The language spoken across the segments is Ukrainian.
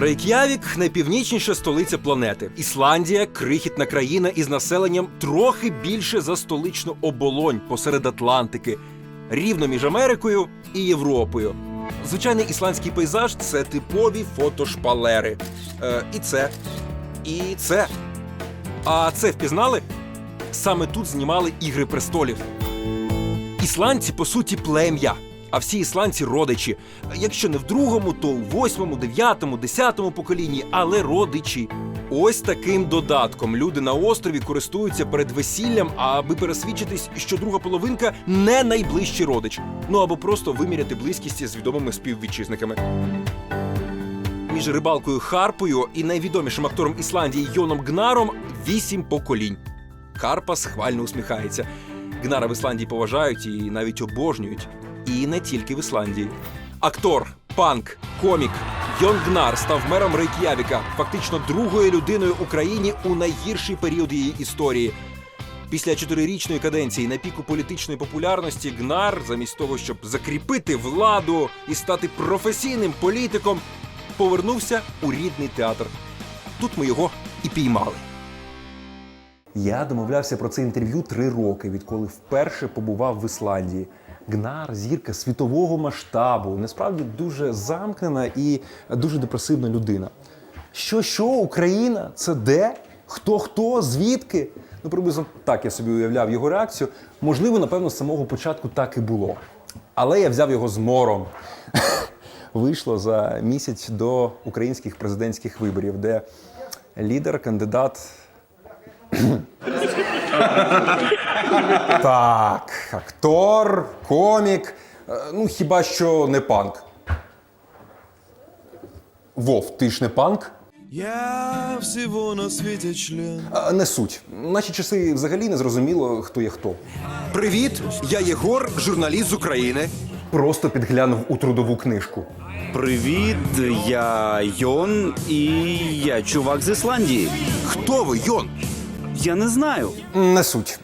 Рейк'явік найпівнічніша столиця планети. Ісландія крихітна країна із населенням трохи більше за столичну оболонь посеред Атлантики, рівно між Америкою і Європою. Звичайний ісландський пейзаж це типові фотошпалери. Е, і це, і це. А це впізнали? Саме тут знімали Ігри престолів. Ісландці, по суті, плем'я. А всі ісландці родичі. Якщо не в другому, то у восьмому, дев'ятому, десятому поколінні, але родичі. Ось таким додатком люди на острові користуються перед весіллям, аби пересвідчитись, що друга половинка не найближчий родич. Ну або просто виміряти близькість з відомими співвітчизниками. Між рибалкою Харпою і найвідомішим актором Ісландії Йоном Гнаром вісім поколінь. Харпа схвально усміхається. Гнара в Ісландії поважають і навіть обожнюють. І не тільки в Ісландії. Актор, панк, комік Йон Гнар став мером Рейк'явіка, фактично другою людиною Україні у найгірший період її історії. Після чотирирічної каденції на піку політичної популярності Гнар, замість того, щоб закріпити владу і стати професійним політиком, повернувся у рідний театр. Тут ми його і піймали. Я домовлявся про це інтерв'ю три роки, відколи вперше побував в Ісландії. Гнар зірка світового масштабу, насправді дуже замкнена і дуже депресивна людина. Що, що, Україна? Це де? Хто хто? Звідки? Ну, приблизно так я собі уявляв його реакцію. Можливо, напевно, з самого початку так і було. Але я взяв його з мором. Вийшло за місяць до українських президентських виборів, де лідер, кандидат Так, актор, комік. Е, Ну, хіба що не панк. Вов, ти ж не панк? Я всего на свете член. А, не суть. Наші часи взагалі не зрозуміло, хто є хто. Привіт, я Єгор, журналіст з України. Просто підглянув у трудову книжку. Привіт, я Йон і я чувак з Ісландії. Хто ви, Йон? Я не знаю. Не суть.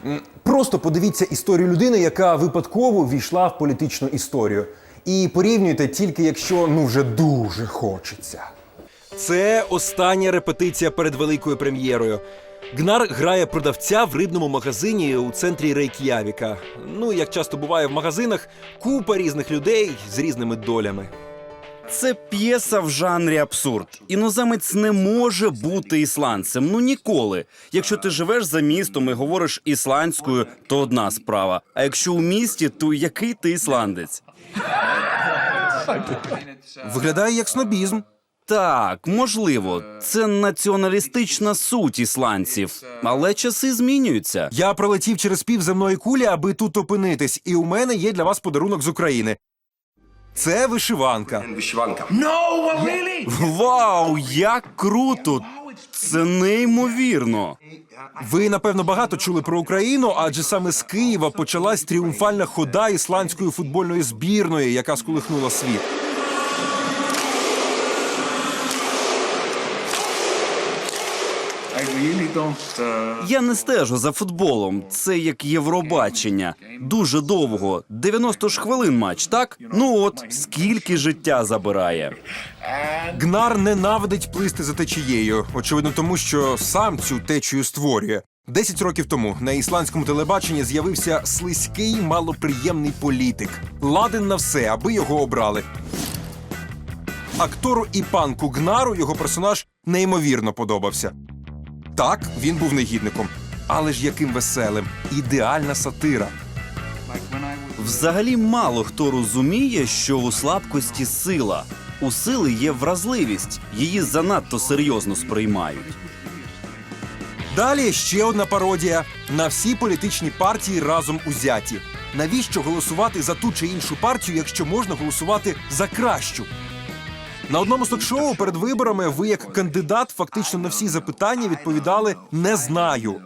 Просто подивіться історію людини, яка випадково війшла в політичну історію. І порівнюйте тільки якщо ну вже дуже хочеться. Це остання репетиція перед великою прем'єрою. Гнар грає продавця в рибному магазині у центрі Рейк'явіка. Ну, як часто буває в магазинах, купа різних людей з різними долями. Це п'єса в жанрі абсурд. Іноземець не може бути ісландцем. Ну ніколи. Якщо ти живеш за містом і говориш ісландською, то одна справа. А якщо у місті, то який ти ісландець? Виглядає як снобізм. Так, можливо, це націоналістична суть ісландців, але часи змінюються. Я пролетів через пів земної кулі, аби тут опинитись, і у мене є для вас подарунок з України. Це вишиванка. Вау, як круто! Це неймовірно. Ви напевно багато чули про Україну, адже саме з Києва почалась тріумфальна хода ісландської футбольної збірної, яка сколихнула світ. Я не стежу за футболом. Це як Євробачення. Дуже довго. 90 ж хвилин матч, так? Ну от скільки життя забирає. Гнар ненавидить плисти за течією, очевидно, тому що сам цю течію створює. Десять років тому на ісландському телебаченні з'явився слизький, малоприємний політик. Ладен на все, аби його обрали. Актору і панку Гнару його персонаж неймовірно подобався. Так, він був негідником, але ж яким веселим, ідеальна сатира. Взагалі мало хто розуміє, що у слабкості сила. У сили є вразливість, її занадто серйозно сприймають. Далі ще одна пародія на всі політичні партії разом узяті. Навіщо голосувати за ту чи іншу партію, якщо можна голосувати за кращу? На одному з ток-шоу перед виборами ви, як кандидат, фактично на всі запитання відповідали не знаю.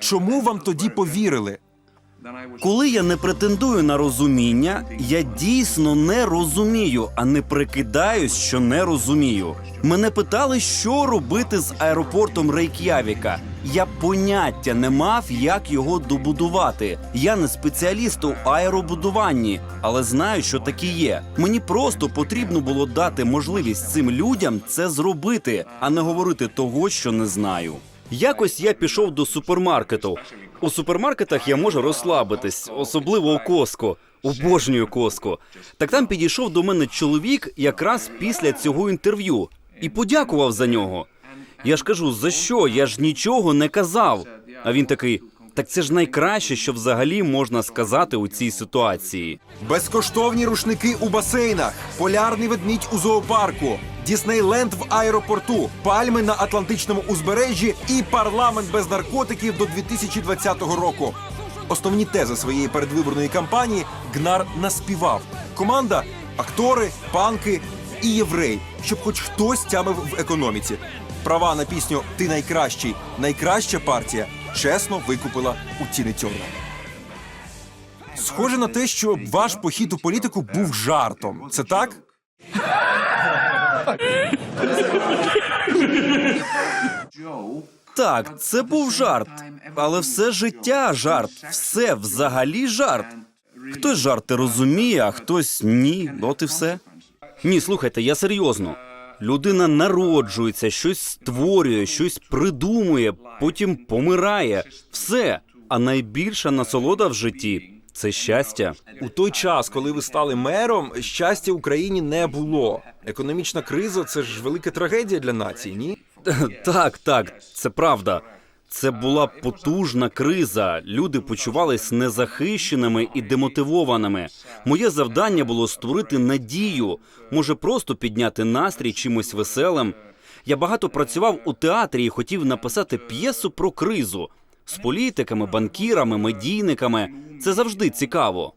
Чому вам тоді повірили? Коли я не претендую на розуміння, я дійсно не розумію, а не прикидаюсь, що не розумію. Мене питали, що робити з аеропортом Рейк'явіка. Я поняття не мав, як його добудувати. Я не спеціаліст у аеробудуванні, але знаю, що такі є. Мені просто потрібно було дати можливість цим людям це зробити, а не говорити того, що не знаю. Якось я пішов до супермаркету. У супермаркетах я можу розслабитись, особливо у Коско. Обожнюю Коско. Так там підійшов до мене чоловік якраз після цього інтерв'ю і подякував за нього. Я ж кажу, за що? Я ж нічого не казав. А він такий: так це ж найкраще, що взагалі можна сказати у цій ситуації. Безкоштовні рушники у басейнах, полярний ведмідь у зоопарку, Діснейленд в аеропорту, пальми на Атлантичному узбережжі і парламент без наркотиків до 2020 року. Основні тези своєї передвиборної кампанії Гнар наспівав. Команда актори, панки і єврей, щоб хоч хтось тямив в економіці. Права на пісню Ти найкращий, найкраща партія чесно викупила у Тіни Тьорна. Схоже на те, що ваш похід у політику був жартом. Це так? Так, це був жарт, але все життя жарт, все взагалі жарт. Хтось жарти розуміє, а хтось ні. От і все. Ні, слухайте, я серйозно. Людина народжується, щось створює, щось придумує, потім помирає. Все. А найбільша насолода в житті це щастя. У той час, коли ви стали мером, щастя Україні не було. Економічна криза це ж велика трагедія для нації, ні? Так, так, це правда. Це була потужна криза. Люди почувались незахищеними і демотивованими. Моє завдання було створити надію, може просто підняти настрій чимось веселим. Я багато працював у театрі і хотів написати п'єсу про кризу з політиками, банкірами, медійниками. Це завжди цікаво.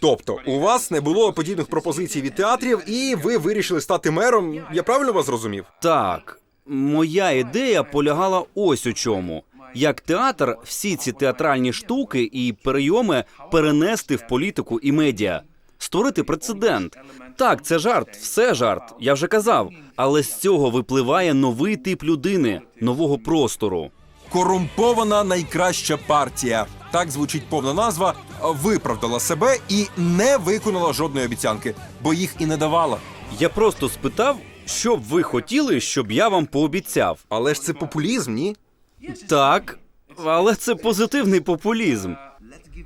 Тобто, у вас не було подібних пропозицій від театрів, і ви вирішили стати мером. Я правильно вас зрозумів? Так, моя ідея полягала ось у чому. Як театр, всі ці театральні штуки і перейоми перенести в політику і медіа, створити прецедент. Так, це жарт, все жарт. Я вже казав. Але з цього випливає новий тип людини, нового простору. Корумпована найкраща партія. Так звучить повна назва. Виправдала себе і не виконала жодної обіцянки, бо їх і не давала. Я просто спитав, що б ви хотіли, щоб я вам пообіцяв. Але ж це популізм, ні? Так, але це позитивний популізм.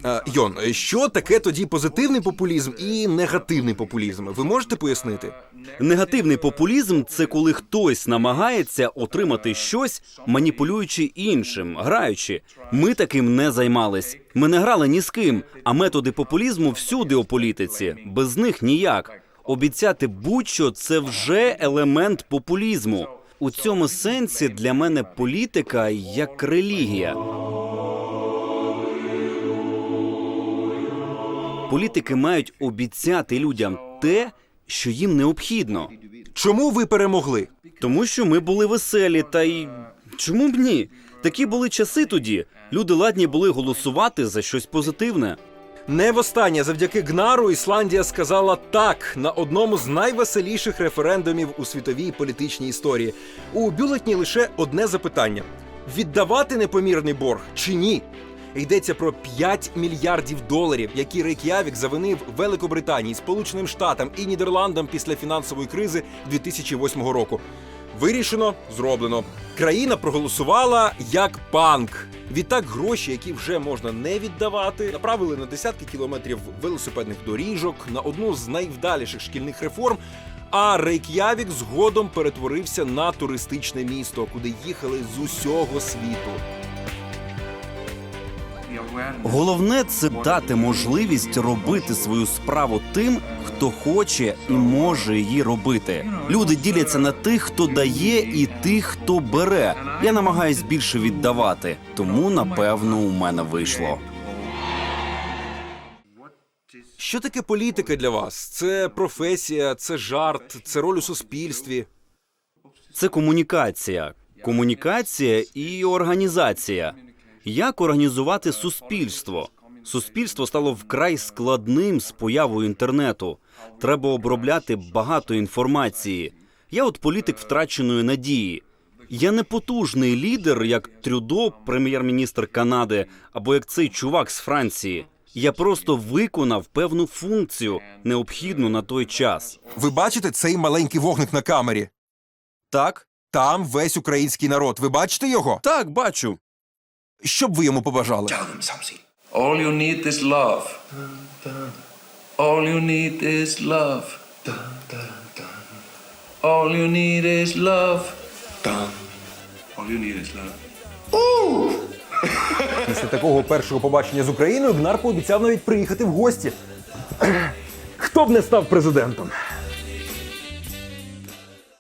Е, Йон, що таке тоді позитивний популізм і негативний популізм? Ви можете пояснити? Негативний популізм це коли хтось намагається отримати щось, маніпулюючи іншим, граючи. Ми таким не займались. Ми не грали ні з ким. А методи популізму всюди у політиці. Без них ніяк. Обіцяти будь-що це вже елемент популізму. У цьому сенсі для мене політика як релігія. Політики мають обіцяти людям те, що їм необхідно. Чому ви перемогли? Тому що ми були веселі, та й чому б ні? Такі були часи тоді. Люди ладні були голосувати за щось позитивне. Не востаннє завдяки Гнару Ісландія сказала так на одному з найвеселіших референдумів у світовій політичній історії. У бюлетні лише одне запитання: віддавати непомірний борг чи ні? Йдеться про 5 мільярдів доларів, які Рейк'явік завинив Великобританії, Сполученим Штатам і Нідерландам після фінансової кризи 2008 року. Вирішено, зроблено. Країна проголосувала як панк. Відтак гроші, які вже можна не віддавати, направили на десятки кілометрів велосипедних доріжок, на одну з найвдаліших шкільних реформ. А Рейк'явік згодом перетворився на туристичне місто, куди їхали з усього світу. Головне це дати можливість робити свою справу тим, хто хоче і може її робити. Люди діляться на тих, хто дає, і тих, хто бере. Я намагаюсь більше віддавати, тому напевно у мене вийшло. Що таке політика для вас? Це професія, це жарт, це роль у суспільстві. Це комунікація, комунікація і організація. Як організувати суспільство? Суспільство стало вкрай складним з появою інтернету. Треба обробляти багато інформації. Я от політик втраченої надії. Я не потужний лідер, як Трюдо, прем'єр-міністр Канади, або як цей чувак з Франції. Я просто виконав певну функцію, необхідну на той час. Ви бачите цей маленький вогник на камері? Так, Там весь український народ. Ви бачите його? так, бачу. Що б ви йому побажали? All you need is love. All you need is love. All you need is love. All you need is love. Після такого першого побачення з Україною Гнар пообіцяв навіть приїхати в гості. Хто б не став президентом?